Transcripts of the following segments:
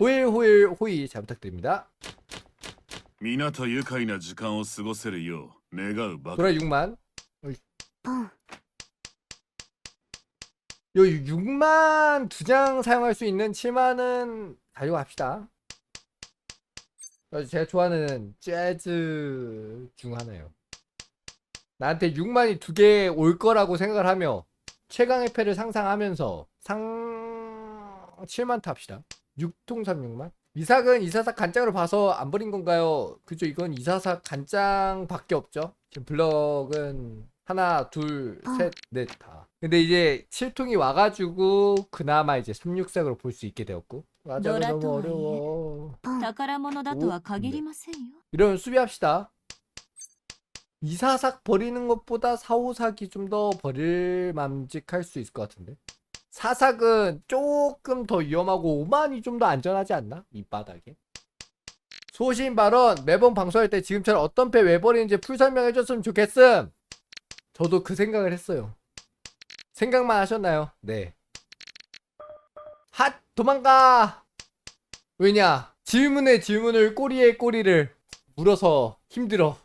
호일 호일 호이 잘 부탁드립니다. 皆と愉快な時間を過ごせるよう願うばか 돌아 り 6만. ポン 요 6만 두 장 사용할 수 있는 7만은 가져갑시다. 어, 제가 좋아하는 재즈 중 하나예요. 나한테 6만이 두 개 올 거라고 생각을 하며 최강의 패를 상상하면서 상 7만 탑시다. 6통 36만. 이삭은 이사삭 간장으로 봐서 안 버린 건가요? 그죠? 이건 이사삭 간장밖에 없죠. 지금 블럭은 하나, 둘, 아. 셋, 넷 다. 근데 이제 7통이 와가지고 그나마 이제 36색으로 볼 수 있게 되었고. 맞아, 노라 너무 또 어려워. ポン宝物だとは限りませんよ 이러면 수비합시다. 이사삭 버리는 것보다 사오삭이 좀 더 버릴 맘직할 수 있을 것 같은데. 사삭은 조금 더 위험하고 오만이 좀 더 안전하지 않나? 이 바닥에. 소신 발언 매번 방송할 때 지금처럼 어떤 패 왜 버리는지 풀 설명해 줬으면 좋겠음. 저도 그 생각을 했어요. 생각만 하셨나요? 네. 핫 도망가. 왜냐? 질문에 질문을 꼬리에 꼬리를 물어서 힘들어.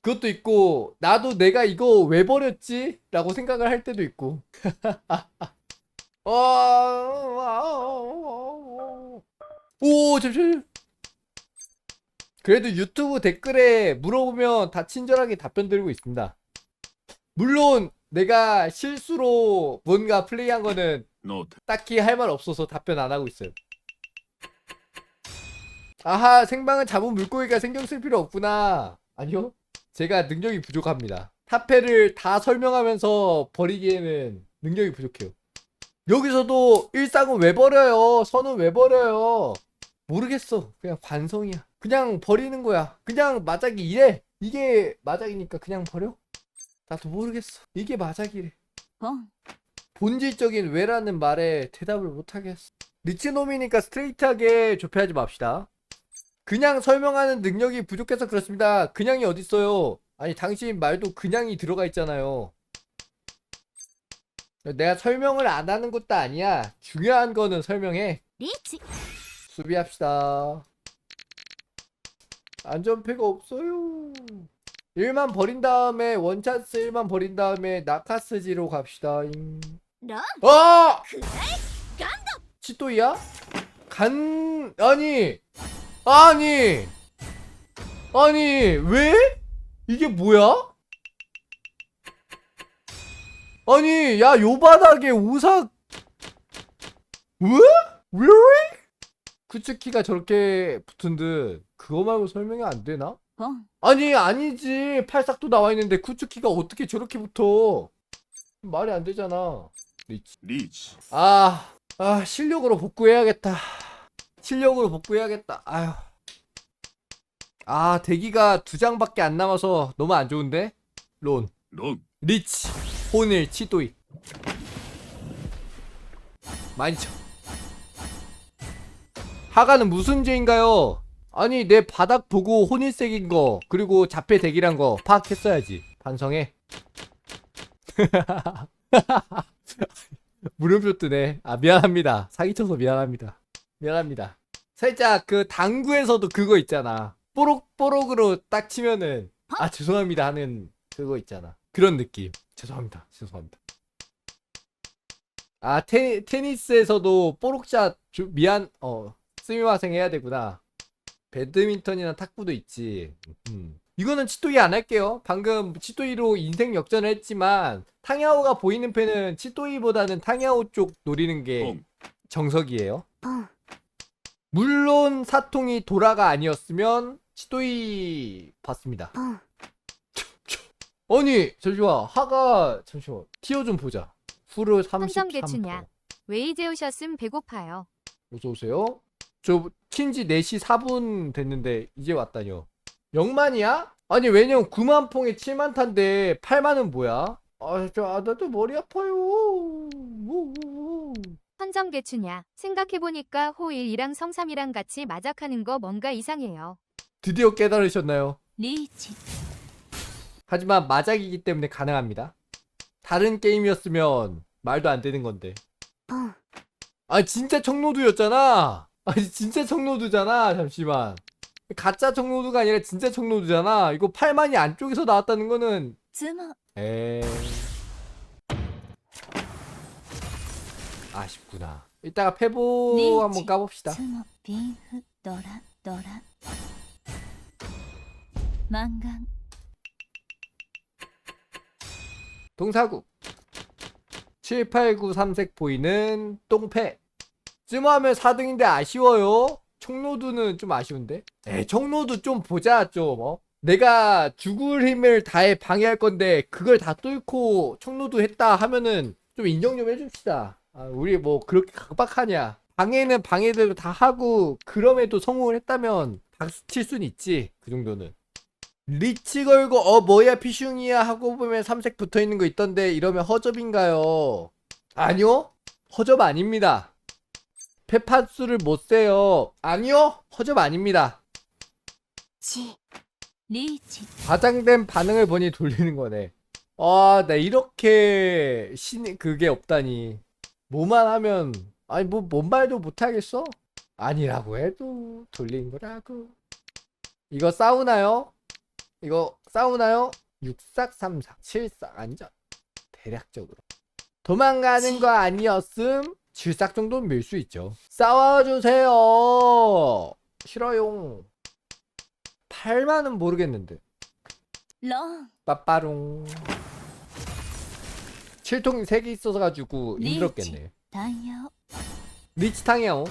그것도 있고 나도 내가 이거 왜 버렸지? 라고 생각을 할 때도 있고. 어, 오 잠시만. 그래도 유튜브 댓글에 물어보면 다 친절하게 답변 드리고 있습니다. 물론 내가 실수로 뭔가 플레이한 거는 딱히 할 말 없어서 답변 안 하고 있어요. 아하, 생방은 잡은 물고기가 신경 쓸 필요 없구나. 아니요. 제가 능력이 부족합니다. 타페를 다 설명하면서 버리기에는 능력이 부족해요. 여기서도 일상은 왜 버려요? 선은 왜 버려요? 모르겠어. 그냥 관성이야. 그냥 버리는 거야. 그냥 마작이 이래. 이게 마작이니까 그냥 버려? 나도 모르겠어. 이게 마작이래. ポン 본질적인 왜라는 말에 대답을 못하겠어. 리치놈이니까 스트레이트하게 좁혀하지 맙시다. 그냥 설명하는 능력이 부족해서 그렇습니다. 그냥이 어딨어요? 아니 당신 말도 그냥이 들어가 있잖아요. 내가 설명을 안 하는 것도 아니야. 중요한 거는 설명해. 리치. 수비합시다. 안전패가 없어요. 1만 버린 다음에 원찬스 1만 버린 다음에 나카스지로 갑시다. 잉. 런. 어! 간다. 치토이야? 간 아니 아니 아니 왜 이게 뭐야? 아니 야 요 바닥에 오사 왜? 왜? 왜? 구츠키가 저렇게 붙은 듯 그거 말고 설명이 안 되나? 어? 아니 아니지 팔싹도 나와 있는데 구츠키가 어떻게 저렇게 붙어 말이 안 되잖아 리치 리치 아, 아 실력으로 복구해야겠다 실력으로 복구해야겠다 아휴 아 대기가 두 장밖에 안 남아서 너무 안 좋은데 론 론. 리치 호닐, 치도이. 쳐. 하가는 무슨 죄인가요? 아니, 내 바닥 보고 혼일색인 거, 그리고 자폐 대기란 거 파악했어야지. 반성해. 물음표 뜨네. 아, 미안합니다. 사기쳐서 미안합니다. 미안합니다. 살짝 그 당구에서도 그거 있잖아. 뽀록뽀록으로 딱 치면은, 아, 죄송합니다 하는 그거 있잖아. 그런 느낌. 죄송합니다. 죄송합니다. 아, 테, 테니스에서도 뽀록샷 주, 미안 어 스미마생 해야 되구나. 배드민턴이나 탁구도 있지. 음. 이거는 치토이 안 할게요. 방금 치토이로 인생 역전을 했지만 탕야오가 보이는 팬은 치토이보다는 탕야오 쪽 노리는 게 어. 정석이에요. 어. 물론 사통이 돌아가 아니었으면 치토이 봤습니다. 어. 아니 잠시만 하가 잠시만 티어 좀 보자 후르 33% 한정대추냐. 왜 이제 오셨음 배고파요. 어서오세요 저 친지 4시 4분 됐는데 이제 왔다뇨 0만이야? 아니 왜냐면 9만 퐁에 7만 탄데 8만은 뭐야? 아저 아나도 머리 아파요 선정개추냐. 생각해보니까 호일이랑 성삼이랑 같이 마작하는 거 뭔가 이상해요. 드디어 깨달으셨나요? 리치 하지만 마작이기 때문에 가능합니다. 다른 게임이었으면 말도 안 되는 건데. 아 진짜 청노두였잖아. 아 진짜 청노두잖아. 잠시만. 가짜 청노두가 아니라 진짜 청노두잖아. 이거 팔만이 안쪽에서 나왔다는 거는 에. 아쉽구나. 이따가 페보 한번 까봅시다. 망강 동사구. 7893색 보이는 똥패. 쯤하면 4등인데 아쉬워요. 청로두는 좀 아쉬운데? 에 청로두 좀 보자 좀 어? 내가 죽을 힘을 다해 방해할 건데 그걸 다 뚫고 청로두 했다 하면은 좀 인정 좀 해줍시다. 아, 우리 뭐 그렇게 각박하냐. 방해는 방해대로 다 하고 그럼에도 성공을 했다면 박수 칠 순 있지 그 정도는 리치 걸고 어 뭐야 피슝이야 하고 보면 삼색 붙어 있는 거 있던데 이러면 허접인가요? 아니요? 허접 아닙니다. 페파수를 못 세요. 아니요? 허접 아닙니다. 지 리치. 과장된 반응을 보니 돌리는 거네. 아 나 이렇게 신 그게 없다니. 뭐만 하면 아니 뭐 뭔 말도 못하겠어? 아니라고 해도 돌린 거라고. 이거 싸우나요? 이거 싸우나요? 6434 74 안전 대략적으로. 도망가는 거 아니었음? 질삭 정도는 밀 수 있죠. 싸워주세요! 싫어용 8만은 모르겠는데. 빠빠롱 7통이 3개 있어서 가지고 힘들었겠네. 리치 탕이요.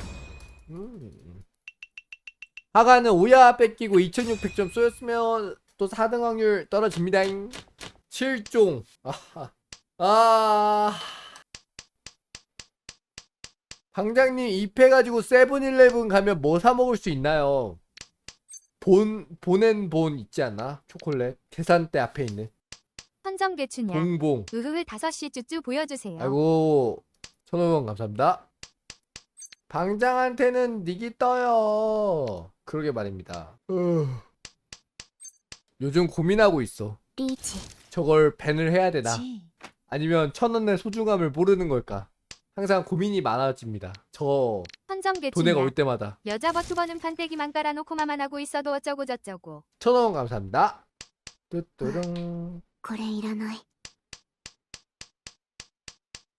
음. 하가는 오야 뺏기고 2600점 쏘였으면 또 4등 확률 떨어집니다 7종 아하. 아 방장님 2패 가지고 세븐일레븐 가면 뭐 사 먹을 수 있나요? 본 보낸 본 있지 않나? 초콜릿 계산대 앞에 있는 선정 개추냐. 봉봉 으흐흐 5시 쭈쭈 보여주세요. 아이고 천호원 감사합니다. 방장한테는 닉이 떠요. 그러게 말입니다. 어. 요즘 고민하고 있어. リーチ 저걸 밴을 해야 되나? チ 아니면 천 원의 소중함을 모르는 걸까? 항상 고민이 많아집니다. 저 선정 돈에가 개추냐. 올 때마다. 여자 버투버는 판때기만 깔아놓고만 하고 있어도 어쩌고 저쩌고. 천원 감사합니다. 뚜뚜릉. これいらない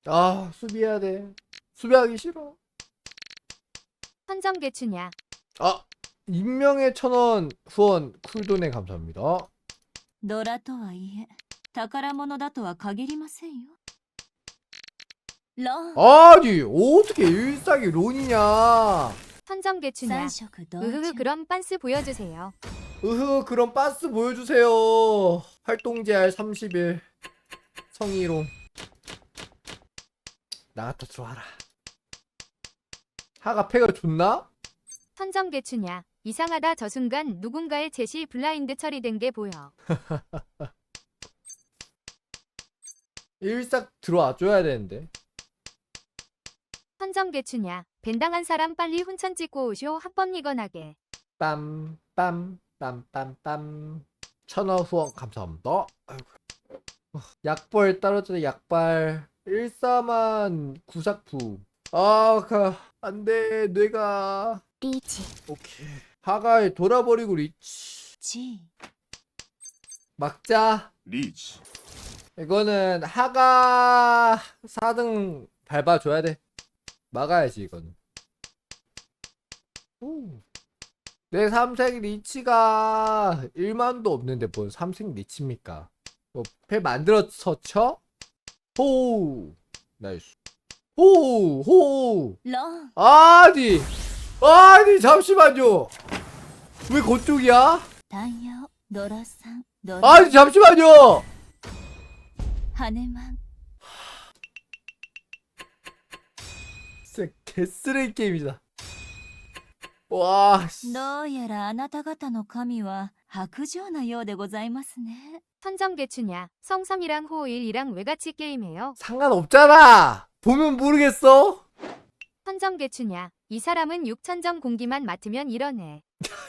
아 수비해야 돼. 수비하기 싫어. 선정 개추냐. 아 익명의 천원 후원 쿨돈에 감사합니다. ドラとはいえ宝物だとは限りませんよロン 아니 어떻게 일상이 론이냐 선정 개추냐. 三色同 으흐흐 時 그럼 빤스 보여주세요. 으흐 그럼 빠스 보여주세요 활동제할 30일 성희롱 나갔다 들어와라 하가 패가 좋나? 선정 개추냐. 이상하다 저 순간 누군가의 챗이 블라인드 처리된 게 보여. 일싹 들어와 줘야 되는데 선정 개추냐. 벤당한 사람 빨리 훈천 찍고 오쇼 합법 이건하게. 빰 빰 빰 빰 빰 천원 후원 감사합니다 아이고. 어, 약벌 떨어져 약발 1사만 구삭부 아 가 안 돼 뇌가 リーチ 오케이 하가에 돌아버리고 리치. 지. 막자. 리치. 이거는 하가 4등 밟아줘야 돼. 막아야지 이거는. 내 삼색 리치가 1만도 없는데 뭔 삼색 리치입니까? 뭐패 만들어서 쳐? 호우 나이스 호우 호우 아니 아니 잠시만요 왜 그쪽이야? タイヤドラさんドラ 아니 잠시만요 ハネマン 진짜 개쓰레기 게임이다 와 씨. どうやらあなた方の神は白状なようでございますね 선정 개추냐. 성삼이랑 호일이랑 왜 같이 게임해요? 상관없잖아 보면 모르겠어 선정 개추냐. 이 사람은 6천점 공기만 맡으면 이러네.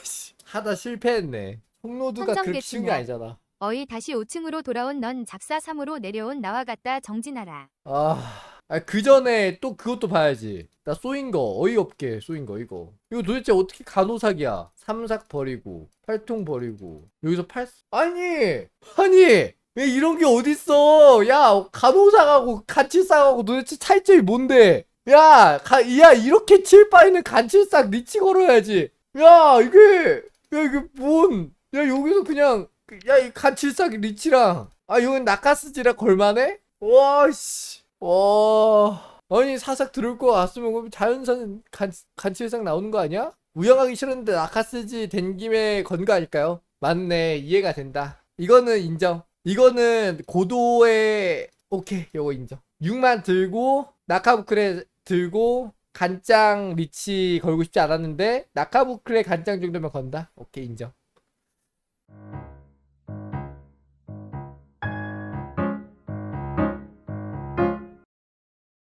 씨, 하다 실패했네. 홍로드가 선정 그렇게 쉬운 게. 아니잖아. 어이 다시 5층으로 돌아온 넌 잡사 3으로 내려온 나와 같다 정진하라. 아, 아, 그 전에 또 그것도 봐야지. 나 쏘인 거 어이없게 쏘인 거 이거. 이거 도대체 어떻게 간호삭이야? 삼삭 버리고 팔통 버리고 여기서 팔 아니! 아니! 왜 이런 게 어딨어? 야 간호삭하고 간칠삭하고 도대체 차이점이 뭔데? 야, 가, 야 이렇게 칠 바에는 간칠삭 리치 걸어야지. 야 이게 야 이게 뭔 야 여기서 그냥 야이 간칠삭 리치랑 아 여긴 나카스지라 걸만해? 와씨 와 아니 사삭 들을 거 같으면 그럼 자연산 간, 간칠삭 나오는 거 아니야? 우영하기 싫은데 나카스지 된 김에 건 거 아닐까요? 맞네 이해가 된다 이거는 인정 이거는 고도의 오케이 요거 인정 6만 들고 나카부크레 들고 간장 리치 걸고 싶지 않았는데 나카부크레 간장 정도면 건다. 오케이 인정